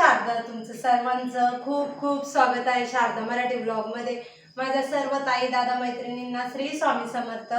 शारदा तुमचं सर्वांचं खूप खूप स्वागत आहे शारदा मराठी ब्लॉगमध्ये माझ्या सर्व ताई दादा मैत्रिणींना श्री स्वामी समर्थ.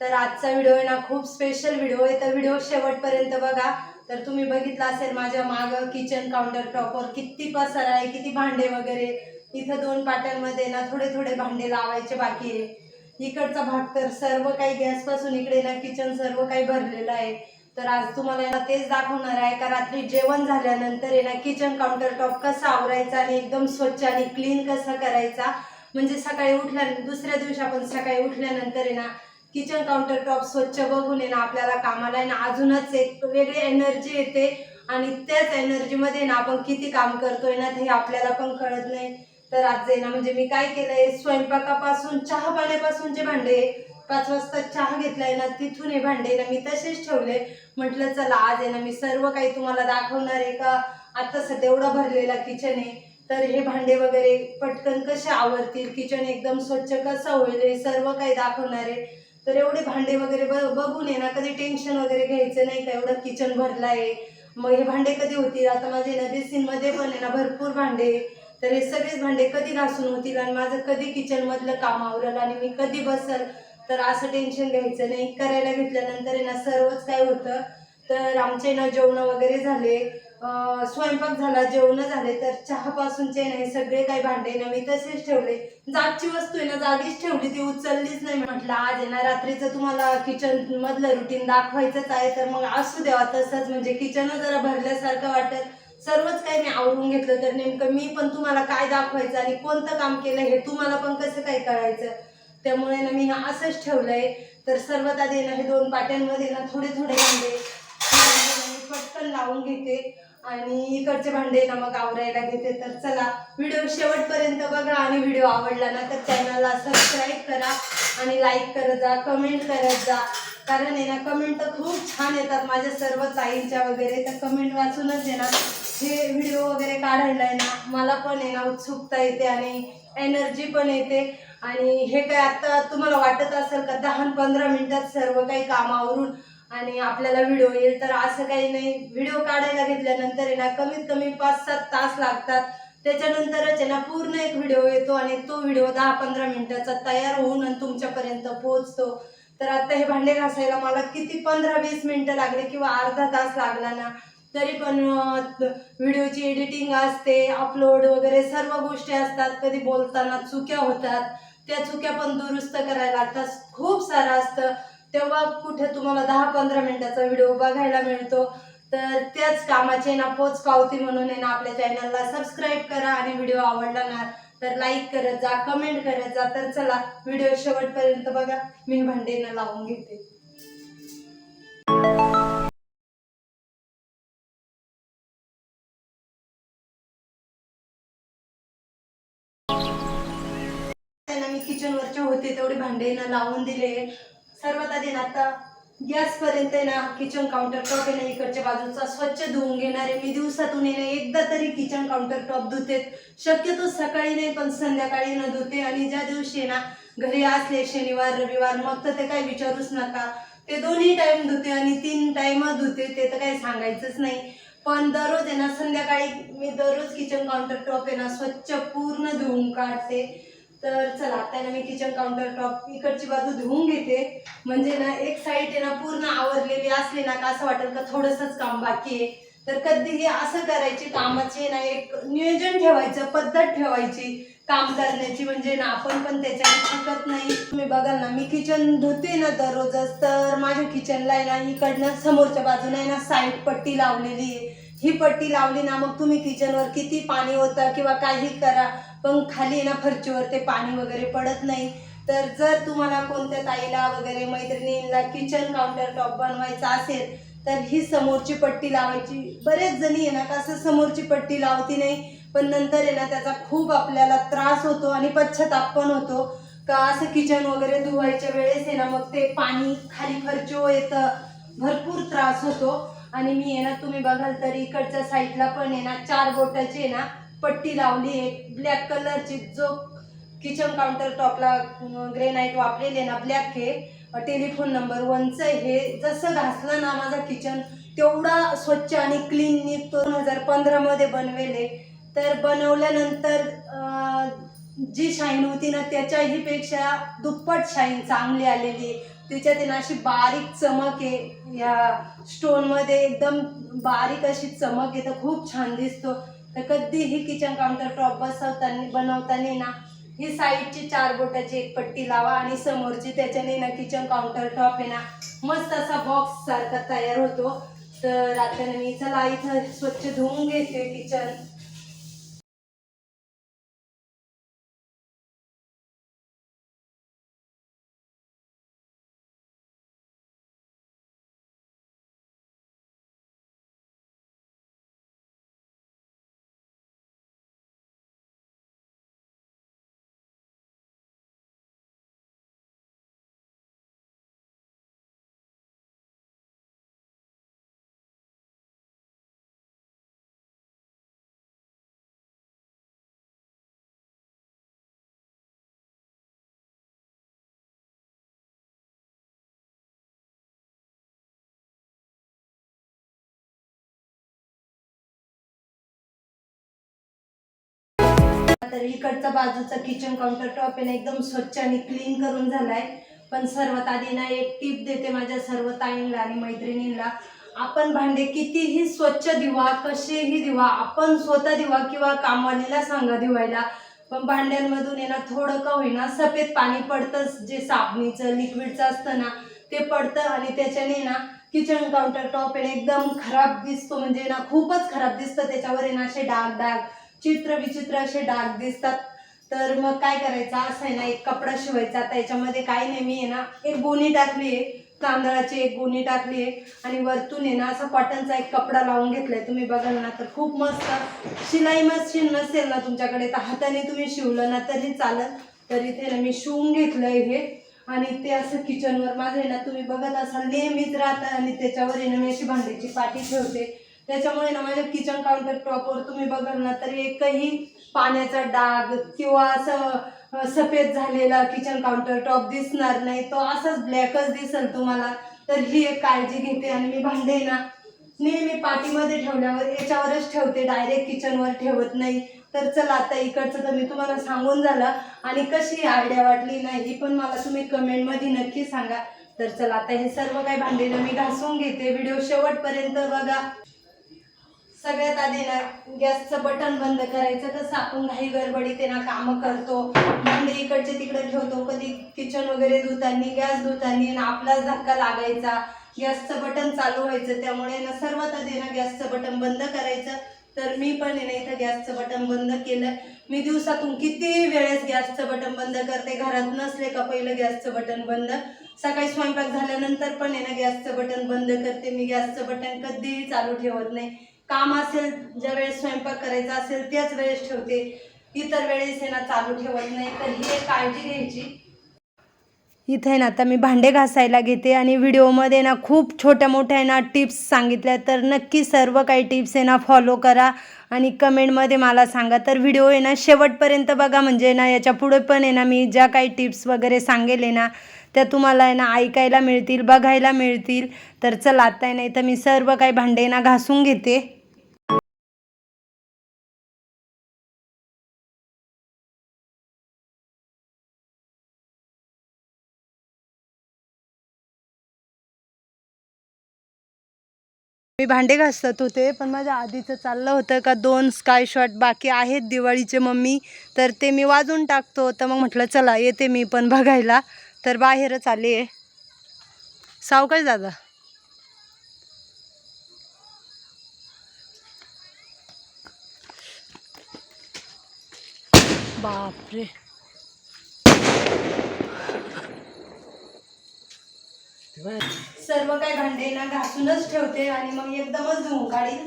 तर आजचा व्हिडिओ आहे ना खूप स्पेशल व्हिडिओ आहे. तर व्हिडिओ शेवटपर्यंत बघा. तर तुम्ही बघितला असेल माझ्या मागं किचन काउंटर टॉपवर किती पसार आहे किती भांडे वगैरे. इथं दोन पाट्यांमध्ये ना थोडे थोडे भांडे लावायचे बाकी आहे. इकडचा भाग तर सर्व काही गॅसपासून इकडे ना किचन सर्व काही भरलेलं आहे. तर आज तुम्हाला ना तेच दाखवणार आहे का? रात्री जेवण झाल्यानंतर आहे ना किचन काउंटर टॉप कसा आवरायचा आणि एकदम स्वच्छ आणि क्लीन कसा करायचा? म्हणजे सकाळी उठल्या दुसऱ्या दिवशी आपण सकाळी उठल्यानंतर आहे ना किचन काउंटर टॉप स्वच्छ बघून आहे ना आपल्याला कामाला आहे ना अजूनच एक वेगळी एनर्जी येते. आणि त्याच एनर्जीमध्ये ना आपण किती काम करतोय ना ते आपल्याला पण कळत नाही. तर आज आहे ना म्हणजे मी काय केलंय? स्वयंपाकापासून चहा पाण्यापासूनचे भांडे पाच वाजता चहा घेतलाय ना तिथून हे भांडे ना मी तसेच ठेवले. म्हटलं चला आज आहे ना मी सर्व काही तुम्हाला दाखवणार आहे का? आता सध्या एवढा भरलेला किचन आहे. तर हे भांडे वगैरे पटकन कसे आवरतील? किचन एकदम स्वच्छ कसं होईल? हे सर्व काही दाखवणार आहे. तर एवढे भांडे वगैरे बघून आहे ना कधी टेन्शन वगैरे घ्यायचं नाही का? एवढं किचन भरलं आहे. मग हे भांडे कधी होतील? आता माझे ना बेसिनमध्ये पण आहे ना भरपूर भांडे. तर हे सगळेच भांडे कधी घासून होतील? आणि माझं कधी किचन मधलं काम आवरल? आणि मी कधी बसल? तर असं टेन्शन घ्यायचं नाही. करायला घेतल्यानंतर आहे ना सर्वच काय होतं तर आमचे ना जेवणं वगैरे झाले स्वयंपाक झाला जेवणं झाले तर चहापासूनचे नाही सगळे काही भांडे ना मी तसेच ठेवले. जागची वस्तू आहे ना जागीच ठेवली ती उचललीच नाही. म्हटलं आज आहे ना रात्रीचं तुम्हाला किचन मधलं रुटीन दाखवायचंच आहे तर मग असू द्यावा तसंच म्हणजे किचन जरा भरल्यासारखं वाटत सर्वच काही मी आवरून घेतलं तर नेमकं मी पण तुम्हाला काय दाखवायचं आणि कोणतं काम केलं हे तुम्हाला पण कसं काय कळायचं? त्यामुळे ना मी हा असंच ठेवलंय. तर सर्वात आधी ना हे दोन पाट्यांमध्ये ना थोडे थोडे भांडे. पटकन लावून घेते. आणि इकडचे भांडे ना मग आवरायला घेते. तर चला व्हिडिओ शेवटपर्यंत बघा. आणि व्हिडिओ आवडला ना तर चॅनलला सबस्क्राईब करा. आणि लाईक करत जा कमेंट करत जा. कारण आहे ना कमेंट तर खूप छान येतात माझ्या सर्व ताईंच्या वगैरे. तर कमेंट वाचूनच येणार. हे व्हिडिओ वगैरे काढायला आहे ना मला पण आहे ना उत्सुकता येते आणि एनर्जी पण येते. आणि हे काय आता तुम्हाला वाटत असेल का दहा पंधरा मिनटात सर्व काही कामावरून आणि आपल्याला व्हिडिओ येईल तर असं काही नाही. व्हिडिओ काढायला घेतल्यानंतर आहे ना कमीत कमी पाच सात तास लागतात. त्याच्यानंतरच आहे ना पूर्ण एक व्हिडिओ येतो आणि तो व्हिडिओ दहा पंधरा मिनटाचा तयार होऊन आणि तुमच्यापर्यंत पोहोचतो. तर आता हे भांडे घासायला मला किती पंधरा वीस मिनटं लागले किंवा अर्धा तास लागला ना तरी पण व्हिडिओची एडिटिंग असते अपलोड वगैरे सर्व गोष्टी असतात. कधी बोलताना चुक्या होतात. त्या चुक्या पण दुरुस्त करायला लागतात. खूप सारं असतं. तेव्हा कुठे तुम्हाला दहा पंधरा मिनिटाचा व्हिडिओ बघायला मिळतो. तर त्याच कामाचे ना पोच पावती म्हणून आहे ना आपल्या चॅनलला सबस्क्राईब करा आणि व्हिडिओ आवडला ना तर लाईक करत जा कमेंट करत जा. तर चला व्हिडिओ शेवटपर्यंत बघा. मी भांडेंना लावून घेते. त्यांना मी किचनवरचे होते तेवढे भांडे ना लावून दिले. सर्वात आधी ना आता गॅसपर्यंत आहे ना किचन काउंटर टॉप आहे ना इकडच्या बाजूचा स्वच्छ धुवून घेणारे मी दिवसातून आहे एकदा तरी किचन काउंटर टॉप धुते. शक्यतो सकाळी नाही पण संध्याकाळी न धुते. आणि ज्या दिवशी आहे ना घरी असले शनिवार रविवार मग तर ते काही विचारूच नका. ते दोन्ही टाईम धुते आणि तीन टाईम धुते ते तर काही सांगायचंच नाही. पण दररोज आहे ना संध्याकाळी मी दररोज किचन काउंटर टॉप आहे ना स्वच्छ पूर्ण धुवून काढते. तर चला आता ना मी किचन काउंटर टॉप इकडची बाजू धुवून घेते. म्हणजे ना एक साईड आहे ना पूर्ण आवरलेली असली ना का असं वाटेल का थोडंसंच काम बाकी आहे. तर कधीही असं करायची कामाचे ना एक नियोजन ठेवायचं पद्धत ठेवायची काम करण्याची. म्हणजे ना आपण पण त्याच्याने शिकत नाही. तुम्ही बघाल ना मी किचन धुते ना दररोजच. तर माझ्या किचनला आहे ना इकडनं समोरच्या बाजूला आहे ना साईड पट्टी लावलेली आहे. ही पट्टी लावली ना मग तुम्ही किचनवर किती पाणी होतं किंवा काही करा पण खाली आहे ना फरचीवर ते पाणी वगैरे पडत नाही. तर जर तुम्हाला कोणत्या ताईला वगैरे मैत्रिणींना किचन काउंटर टॉप बनवायचा असेल तर ही समोरची पट्टी लावायची. बरेच जणी आहे ना कसं समोरची पट्टी लावती नाही पण नंतर आहे ना त्याचा खूप आपल्याला त्रास होतो आणि पश्चाताप पण होतो. का असं किचन वगैरे धुवायच्या वेळेस आहे ना मग ते पाणी खाली खर्च येतं. भरपूर त्रास होतो. आणि मी आहे ना तुम्ही बघाल तर इकडच्या साईडला पण आहे ना चार बोटाची आहे ना पट्टी लावली आहे. ब्लॅक कलरची जो किचन काउंटर टॉपला ग्रेनाईट वापरेले ना ब्लॅक हे टेलिफोन नंबर वनचं हे जसं घासलं ना माझा किचन तेवढा स्वच्छ आणि क्लीन निघतो दोन हजार पंधरामध्ये बनवेले तर बनवल्यानंतर जी शाईन होती ना त्याच्याही पेक्षा दुप्पट शाईन चांगली आलेली तिच्यात आहे ना अशी बारीक चमक आहे. या स्टोनमध्ये एकदम बारीक अशी चमक आहे. तर खूप छान दिसतो. तर कधीही किचन काउंटर टॉप बसवताना बनवताना ना ही साईडची चार बोटाची एक पट्टी लावा आणि समोरची त्याच्याने ना किचन काउंटर टॉप आहे ना मस्त असा बॉक्स सारखा तयार होतो. तर आता मी चला इथं स्वच्छ धुवून घेते किचन तर इकडचा बाजूचा किचन काउंटर टॉप आहे ना एकदम स्वच्छ आणि क्लीन करून झालाय. पण सर्वात आधी ना एक टीप देते माझ्या सर्व ताईंना आणि मैत्रिणींना आपण भांडे कितीही स्वच्छ दिवा कसेही दिवा आपण स्वतः दिवा किंवा कामवालीला सांगा दिवायला पण भांड्यांमधून आहे ना थोडं का होईना सफेद पाणी पडतंच जे साबणीचं लिक्विडचं असतं ना ते पडतं आणि त्याच्याने ना किचन काउंटर टॉप आहे एकदम खराब दिसतो. म्हणजे ना खूपच खराब दिसतं. त्याच्यावर आहे ना असे डाग डाग चित्र विचित्र असे डाग दिसतात. तर मग काय करायचं? असं आहे ना एक कपडा शिवायचा. आता याच्यामध्ये काय नाही मी आहे ना एक गोणी टाकली आहे. तांदळाची एक गोणी टाकली आहे. आणि वरतून आहे ना असा कॉटनचा एक कपडा लावून घेतलाय. तुम्ही बघाल ना तर खूप मस्त. शिलाई मशीन नसेल ना तुमच्याकडे तर हाताने तुम्ही शिवलं ना तरी चालत तर इथे ना मी शिवून घेतलंय हे. आणि ते असं किचनवर माझं आहे ना तुम्ही बघत असाल नेहमीच राहतं. आणि त्याच्यावर आहे ना मी अशी भांड्याची पाठी ठेवते. त्याच्यामुळे ना माझ्या किचन काउंटर टॉपवर तुम्ही बघाल ना तर एकही पाण्याचा डाग किंवा असं सफेद झालेला किचन काउंटर टॉप दिसणार नाही. तो असाच ब्लॅकच दिसेल तुम्हाला. तर ही एक काळजी घेते आणि मी भांडे ना नेहमी पाठीमध्ये ठेवल्यावर याच्यावरच ठेवते. डायरेक्ट किचनवर ठेवत नाही. तर चला आता इकडचं तर मी तुम्हाला सांगून झालं. आणि कशी आयडिया वाटली नाही ही पण मला तुम्ही कमेंटमध्ये नक्की सांगा. तर चला आता हे सर्व काही भांडे ना मी घासून घेते. व्हिडिओ शेवटपर्यंत बघा. सगळ्यात आधी ना गॅसचं बटन बंद करायचं कसं आपण घाई गडबडीत ना कामं करतो. म्हणजे इकडचे तिकडे ठेवतो. कधी किचन वगैरे धुतानी गॅस धुतानी ना आपलाच धक्का लागायचा. गॅसचं बटन चालू व्हायचं. त्यामुळे ना सर्वात आधी ना गॅसचं बटन बंद करायचं. तर मी पण आहे ना इथं गॅसचं बटन बंद केलं मी दिवसातून किती वेळेस गॅसचं बटन बंद करते? घरात नसले का पहिलं गॅसचं बटन बंद? सकाळी स्वयंपाक झाल्यानंतर पण आहे ना गॅसचं बटन बंद करते. मी गॅसचं बटन कधीही चालू ठेवत नाही. काम असेल ज्या वेळेस स्वयंपाक करायचा असेल त्याच वेळेस ठेवते. इतर वेळेस ना चालू ठेवत नाही तर ही एक काळजी घ्यायची. इथे ना आता मी भांडे घासायला घेते आणि व्हिडिओमध्ये ना खूप छोट्या मोठ्या आहे ना टिप्स सांगितल्या तर नक्की सर्व काही टिप्स आहे ना फॉलो करा आणि कमेंटमध्ये मला सांगा. तर व्हिडिओ आहे ना शेवटपर्यंत बघा म्हणजे ना याच्यापुढे पण आहे ना मी ज्या काही टिप्स वगैरे सांगेल आहे ना त्या तुम्हाला आहे ना ऐकायला मिळतील बघायला मिळतील. तर चला आता नाही तर मी सर्व काही भांडे ना घासून घेते. मी भांडे घासत होते पण माझ्या आधीचं चाललं होतं का दोन स्काय शॉट बाकी आहेत दिवाळीचे मम्मी. तर ते मी वाजून टाकतो. तर मग म्हटलं चला येते मी पण बघायला. तर बाहेरच आले सावकाश दादा. बापरे. सर्व काय भांडे ना घासूनच ठेवते आणि मग एकदमच धुवून काढील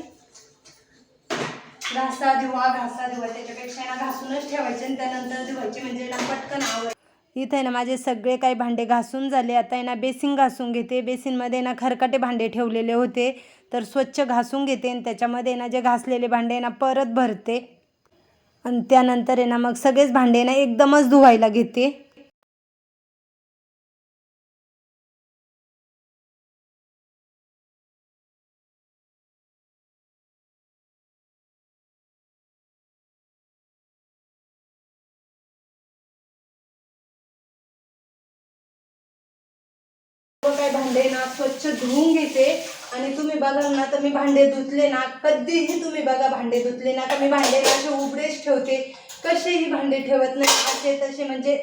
घासा धुवा घासा धुवा. त्याच्यापेक्षा ना घासूनच ठेवायचे आणि त्यानंतर धुवायचे म्हणजे ना पटकन आवड. इथे ना माझे सगळे काही भांडे घासून झाले. आता आहे ना बेसिन घासून घेते. बेसिनमध्ये ना खरकटे भांडे ठेवलेले होते. तर स्वच्छ घासून घेते आणि त्याच्यामध्ये ना जे घासलेले भांडे ना परत भरते. आणि त्यानंतर आहे ना मग सगळेच भांडे ना एकदमच धुवायला घेते. काय भांडे ना स्वच्छ धुवून घेते. आणि तुम्ही बघाल ना तर मी भांडे धुतले ना कधीही तुम्ही बघा भांडे धुतले ना तर मी भांडे असे उबडेच ठेवते. कसेही भांडे ठेवत नाही असे तसे म्हणजे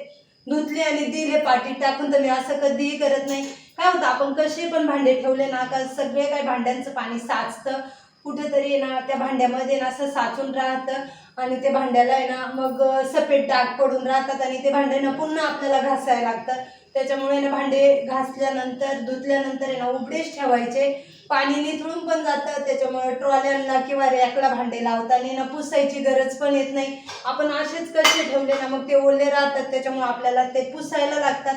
धुतले आणि दिले पाठीत टाकून तर मी असं कधीही करत नाही. काय होतं आपण कसे पण भांडे ठेवले ना का सगळे काही भांड्यांचं पाणी साचतं. कुठेतरी ना त्या भांड्यामध्ये ना असं साचून राहतं आणि ते भांड्याला आहे ना मग सफेद डाग पडून राहतात आणि ते भांडे ना पुन्हा आपल्याला घासायला लागतात त्याच्यामुळे ना भांडे घासल्यानंतर धुतल्यानंतर आहे ना उघडेच ठेवायचे. पाणी निथळून पण जातं त्याच्यामुळे ट्रॉल्यांना किंवा रॅकला भांडे लावताना ना पुसायची गरज पण येत नाही. आपण असेच कसे ठेवले ना मग ते ओले राहतात त्याच्यामुळे आपल्याला ते पुसायला लागतात.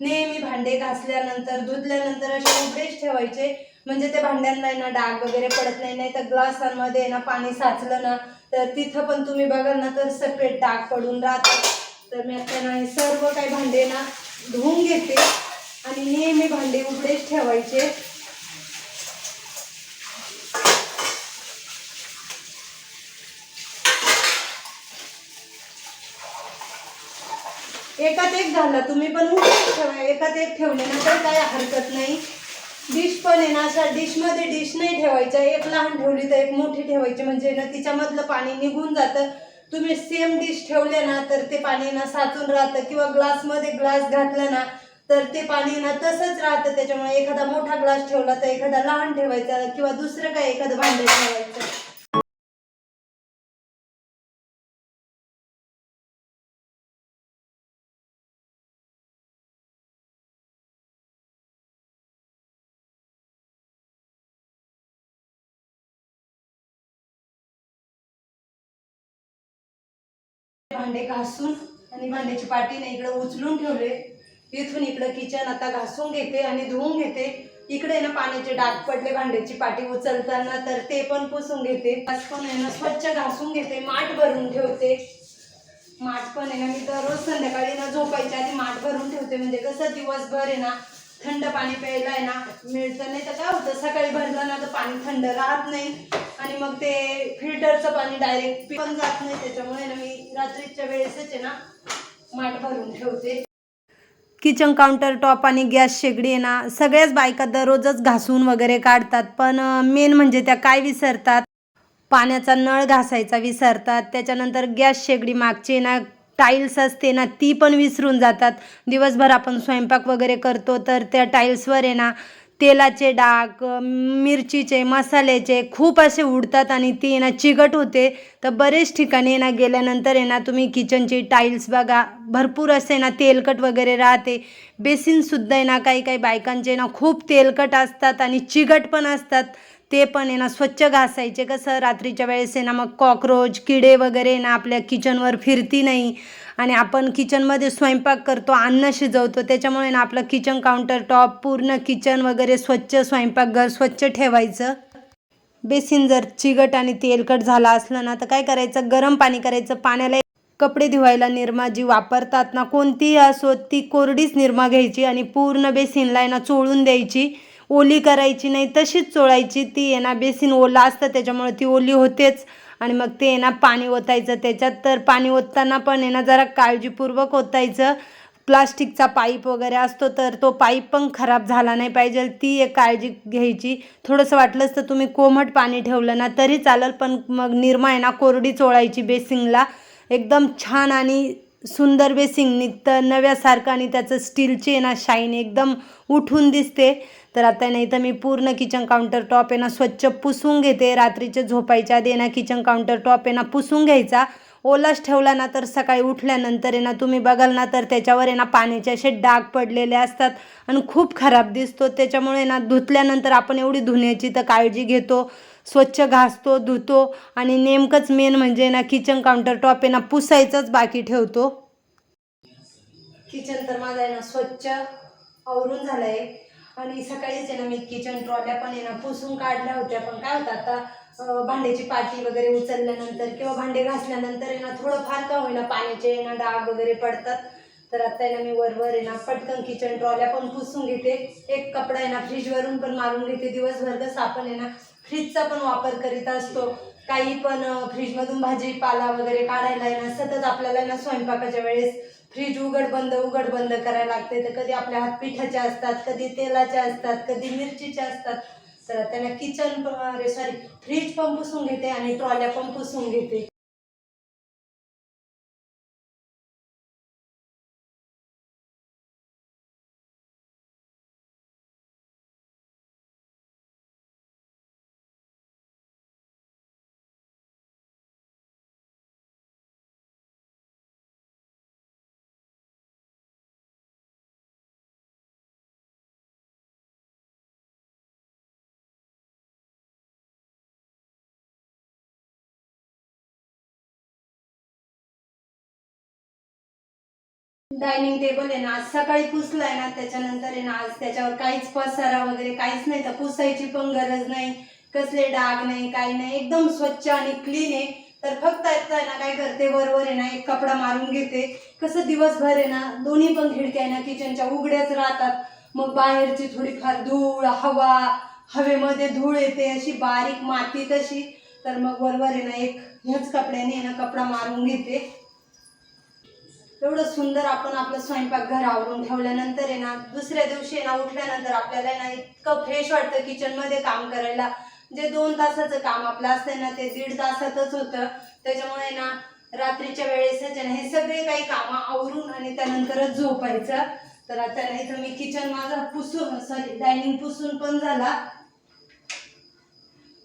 नेहमी भांडे घासल्यानंतर धुतल्यानंतर असे उघडेच ठेवायचे. म्हणजे ते भांड्यांना ना डाग वगैरे पडत नाही नाही तर ग्लासांमध्ये ना पाणी साचलं ना तर तिथं पण तुम्ही बघाल ना तर सफेद डाग पडून राहतात. तर मी आता ना सर्व काही भांडे ना धुवून घेते आणि नेहमी भांडे उघडेच ठेवायचे. एकात एक झालं तुम्ही पण उघडेच ठेवा. एकात एक ठेवले ना तर काही हरकत नाही. डिश पण आहे ना अशा डिशमध्ये डिश नाही ठेवायच्या एक लहान ठेवली तर एक मोठी ठेवायची. म्हणजे ना तिच्यामधलं पाणी निघून जातं. तुम्ही सेम डिश ठेवले ना तर ते पाणी ना साचून राहतं. किंवा ग्लासमध्ये ग्लास घातला ना तर ते पाणी ना तसंच राहतं. त्याच्यामुळे एखादा मोठा ग्लास ठेवला तर एखादा लहान ठेवायचा. किंवा दुसरं काय एखादं भांडं ठेवायचं. भांडे घासून आणि भांड्याची पाटीने इकडं उचलून ठेवले. इथून इकडं किचन आता घासून घेते आणि धुवून घेते. इकडे ना पाण्याचे डाग पडले भांड्याची पाटी उचलताना तर ते पण पुसून घेते. पण आहे ना स्वच्छ घासून घेते माठ भरून ठेवते. माठ पण आहे ना मी दररोज संध्याकाळी ना झोपायच्या आधी माठ भरून ठेवते. म्हणजे कसं दिवसभर आहे ना थंड पाणी प्यायला आहे ना मिळतं नाही तर काय होतं? सकाळी भरलं ना तर पाणी थंड राहत नाही. आणि मग ते फिल्टरचं पाणी डायरेक्ट पण जात नाही. त्याच्यामुळे ना मी रात्रीच्या वेळेसच आहे ना माठ भरून ठेवते. किचन काउंटर टॉप आणि गॅस शेगडी आहे ना सगळ्याच बायका दररोजच घासून वगैरे काढतात. पण मेन म्हणजे त्या काय विसरतात? पाण्याचा नळ घासायचा विसरतात. त्याच्यानंतर गॅस शेगडी मागची ना टाईल्स असते ना ती पण विसरून जातात. दिवसभर आपण स्वयंपाक वगैरे करतो तर त्या टाईल्सवर आहे ना तेलाचे डाग मिरचीचे मसाल्याचे खूप असे उडतात आणि ती आहे ना चिकट होते. तर बरेच ठिकाणी ना गेल्यानंतर आहे ना तुम्ही किचनची टाईल्स बघा भरपूर असे ना तेलकट वगैरे राहते. बेसिनसुद्धा आहे ना काही काही बायकांचे ना खूप तेलकट असतात आणि चिकट पण असतात. ते पण आहे ना स्वच्छ घासायचे कसं रात्रीच्या वेळेस आहे ना मग कॉक्रोच किडे वगैरे ना आपल्या किचनवर फिरती नाही. आणि आपण किचनमध्ये स्वयंपाक करतो अन्न शिजवतो त्याच्यामुळे ना आपलं किचन काउंटर टॉप पूर्ण किचन वगैरे स्वच्छ स्वयंपाकघर स्वच्छ ठेवायचं. बेसिन जर चिगट आणि तेलकट झाला असलं ना तर काय करायचं? गरम पाणी करायचं. पाण्याला कपडे धुवायला निरमा जी वापरतात ना कोणतीही असो ती कोरडीच निरमा घ्यायची आणि पूर्ण बेसिनला आहे ना चोळून द्यायची. ओली करायची नाही तशीच चोळायची. ती आहे ना बेसिन ओला असतं त्याच्यामुळे ती ओली होतेच. आणि मग ते आहे ना पाणी ओतायचं. त्याच्यात तर पाणी ओतताना पण आहे ना जरा काळजीपूर्वक ओतायचं. प्लास्टिकचा पाईप वगैरे असतो तर तो पाईप पण खराब झाला नाही पाहिजे. ती एक काळजी घ्यायची. थोडंसं वाटलंच तर तुम्ही कोमट पाणी ठेवलं ना तरी चालेल. पण मग निरमा आहे ना कोरडी चोळायची बेसिंगला एकदम छान आणि सुंदर बेसिंग निघतं नव्यासारखं आणि त्याचं स्टीलची आहे ना शाईन एकदम उठून दिसते. तर आता नाही तर मी पूर्ण किचन काउंटर टॉप आहे ना स्वच्छ पुसून घेते. रात्रीचे झोपायच्या आधी ना किचन काउंटर टॉप आहे ना पुसून घ्यायचा. ओलाच ठेवला ना तर सकाळी उठल्यानंतर आहे ना तुम्ही बघाल ना तर त्याच्यावर आहे ना पाण्याचे असे डाग पडलेले असतात आणि खूप खराब दिसतो. त्याच्यामुळे ना धुतल्यानंतर आपण एवढी धुण्याची तर काळजी घेतो स्वच्छ घासतो धुतो आणि नेमकंच मेन म्हणजे ना किचन काउंटर टॉप आहे ना पुसायचंच बाकी ठेवतो. किचन तर माझं आहे ना स्वच्छ आवरून झालं आहे आणि सकाळीच आहे ना मी किचन ट्रॉल्या पण आहे ना पुसून काढल्या होत्या. पण काय होतं आता भांड्याची पाटी वगैरे उचलल्यानंतर किंवा भांडे घासल्यानंतर आहे ना थोडंफार का होईना पाण्याचे आहे ना डाग वगैरे पडतात. तर आता आहे ना मी वरवर आहे ना पटकन किचन ट्रॉल्या पण पुसून घेते. एक कपडा आहे ना फ्रीजवरून पण मारून घेते. दिवसभर कसं आपण आहे ना फ्रीजचा पण वापर करीत असतो. काही पण फ्रीजमधून भाजीपाला वगैरे काढायला आहे ना सतत आपल्याला ना स्वयंपाकाच्या वेळेस फ्रीज उघड बंद उघड बंद करायला लागते. तर कधी आपल्या हात पिठाचे असतात कधी तेलाचे असतात कधी मिरचीचे असतात. तर त्याला किचन सॉरी फ्रीज पण पुसून घेते आणि ट्रॉल्या पण पुसून घेते. डायनिंग टेबल आहे ना आज सकाळी पुसलाय ना त्याच्यानंतर आहे ना आज त्याच्यावर काहीच पसारा वगैरे काहीच नाही. तर पुसायची पण गरज नाही. कसले डाग नाही काही नाही. एकदम स्वच्छ आणि क्लीन आहे. तर फक्त आता आहे ना काय करते वरवर आहे ना एक कपडा मारून घेते. कसं दिवसभर आहे ना दोन्ही पण खिडक्या आहे ना किचनच्या उघड्याच राहतात. मग बाहेरची थोडीफार धूळ हवा हवेमध्ये धूळ येते अशी बारीक माती तशी. तर मग वरवर आहे ना एक ह्याच कपड्याने ना कपडा मारून घेते. एवढं सुंदर आपण आपलं स्वयंपाक घर आवरून ठेवल्यानंतर आहे ना दुसऱ्या दिवशी आहे ना उठल्यानंतर आपल्याला ना इतकं फ्रेश वाटतं किचनमध्ये काम करायला. जे दोन तासाचं काम आपलं असतं ना ते दीड तासातच होतं. त्याच्यामुळे ना रात्रीच्या वेळेस ना हे सगळे काही कामं आवरून आणि त्यानंतरच झोपायचं. तर आता नाही तर मी किचन माझा पुसून सॉरी डायनिंग पुसून पण झाला.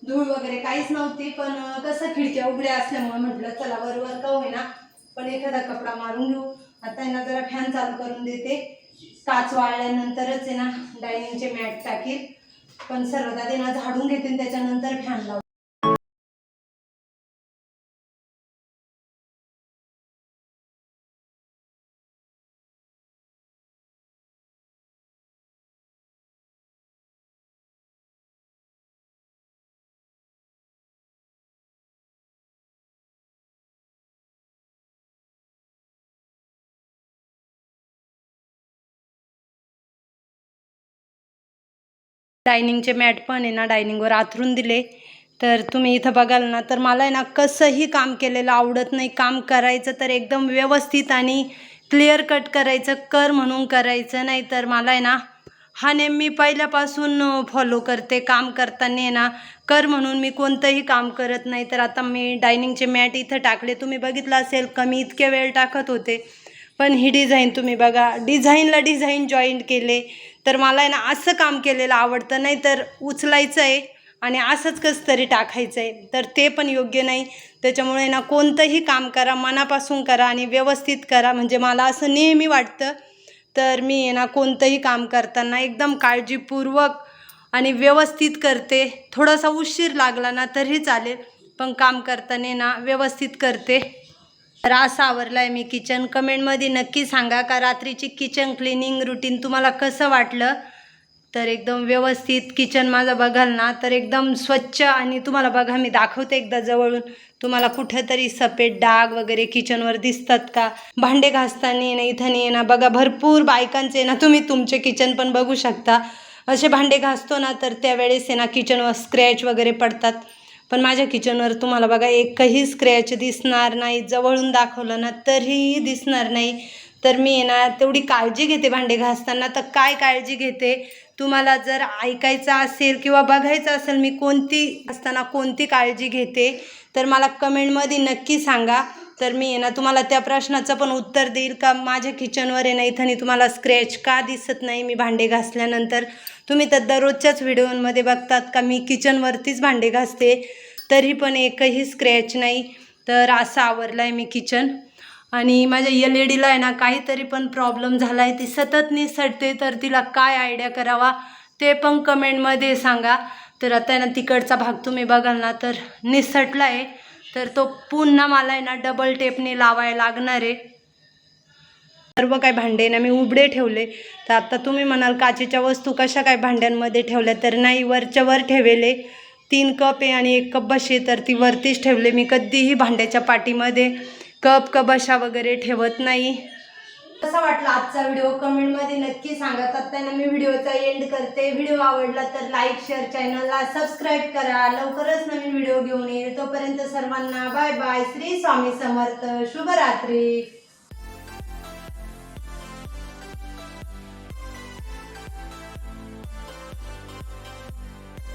धूळ वगैरे काहीच नव्हती पण कसं खिडक्या उघड्या असल्यामुळे म्हटलं चला वरवर का होईना पण एखादा कपडा मारून घेऊ. आता आहे ना जरा फॅन चालू करून देते. काच वाळल्यानंतरच आहे ना डायनिंगचे मॅट टाकील पण सर्वात आधी ना झाडून घेते त्याच्यानंतर फॅन लावू डायनिंगचे मॅट पण आहे ना डायनिंगवर आथरून दिले. तर तुम्ही इथं बघाल ना तर मला आहे ना कसंही काम केलेलं आवडत नाही. काम करायचं तर एकदम व्यवस्थित आणि क्लिअर कट करायचं कर म्हणून करायचं. नाही तर मला आहे ना हा नेम मी पहिल्यापासून फॉलो करते. काम करताना आहे ना कर म्हणून मी कोणतंही काम करत नाही. तर आता मी डायनिंगचे मॅट इथं टाकले. तुम्ही बघितलं असेल कमी इतके वेळ टाकत होते. पण ही डिझाईन तुम्ही बघा. डिझाईनला डिझाईन जॉईंट केले. तर मला आहे ना असं काम केलेलं आवडतं नाही तर उचलायचं आहे आणि असंच कसं तरी टाकायचं आहे तर ते पण योग्य नाही. त्याच्यामुळे ना कोणतंही काम करा मनापासून करा आणि व्यवस्थित करा. म्हणजे मला असं नेहमी वाटतं. तर मी आहे ना कोणतंही काम करताना एकदम काळजीपूर्वक आणि व्यवस्थित करते. थोडासा उशीर लागला ना तरी चालेल पण काम करताना ना व्यवस्थित करते. रास आवरलाय आहे मी किचन कमेंटमध्ये नक्की सांगा का रात्रीची किचन क्लिनिंग रुटीन तुम्हाला कसं वाटलं? तर एकदम व्यवस्थित किचन माझं बघाल ना तर एकदम स्वच्छ आणि तुम्हाला बघा मी दाखवते एकदा जवळून. तुम्हाला कुठंतरी सफेद डाग वगैरे किचनवर दिसतात का? भांडे घासताना ना इथं नाही ना बघा भरपूर बायकांचे ना तुम्ही तुमचे किचन पण बघू शकता. असे भांडे घासतो ना तर त्यावेळेस आहे ना किचनवर स्क्रॅच वगैरे पडतात. पण माझ्या किचनवर तुम्हाला बघा एकही स्क्रॅच दिसणार नाही जवळून दाखवलं ना तरीही दिसणार नाही. तर मी आहे ना तेवढी काळजी घेते भांडे घासताना. तर काय काळजी घेते? तुम्हाला जर ऐकायचं असेल किंवा बघायचं असेल मी कोणती असताना कोणती काळजी घेते? तर मला कमेंटमध्ये नक्की सांगा. तर मी आहे ना तुम्हाला त्या प्रश्नाचं पण उत्तर देईल का? माझ्या किचनवर आहे ना इथं तुम्हाला स्क्रॅच का दिसत नाही? मी भांडे घासल्यानंतर तुम्ही तर दररोजच्याच व्हिडिओमध्ये बघतात का मी किचनवरतीच भांडे घासते तरी पण एकही स्क्रॅच नाही. तर असं आवरलं आहे मी किचन. आणि माझ्या एल ई डीला आहे ना काहीतरी पण प्रॉब्लेम झाला आहे ती सतत निसटते तर तिला काय आयडिया करावा ते पण कमेंटमध्ये सांगा. तर आता आहे ना तिकडचा भाग तुम्ही बघाल ना तर निसटला आहे तर तो पुन्हा मला आहे ना डबल टेपने लावायला लागणार आहे. सर्व काय भांडे ना मी उबडे ठेवले. तर आता तुम्ही म्हणाल काचेच्या वस्तू कशा काय भांड्यांमध्ये ठेवल्या तर नाही वरच्या वर ठेवले. तीन कप आहे आणि एक कप बशी तर ती वरतीच ठेवले. मी कधीही भांड्याच्या पाठीमध्ये कप कबशा वगैरे ठेवत नाही. कसा वाटला आजचा व्हिडिओ? कमेंटमध्ये नक्की सांगा. त्यांना मी व्हिडिओचा एंड करते. व्हिडिओ आवडला तर लाईक शेअर चॅनलला सबस्क्राईब करा. लवकरच नवीन व्हिडिओ घेऊन येईल. तोपर्यंत सर्वांना बाय बाय श्री स्वामी समर्थ. शुभरात्री.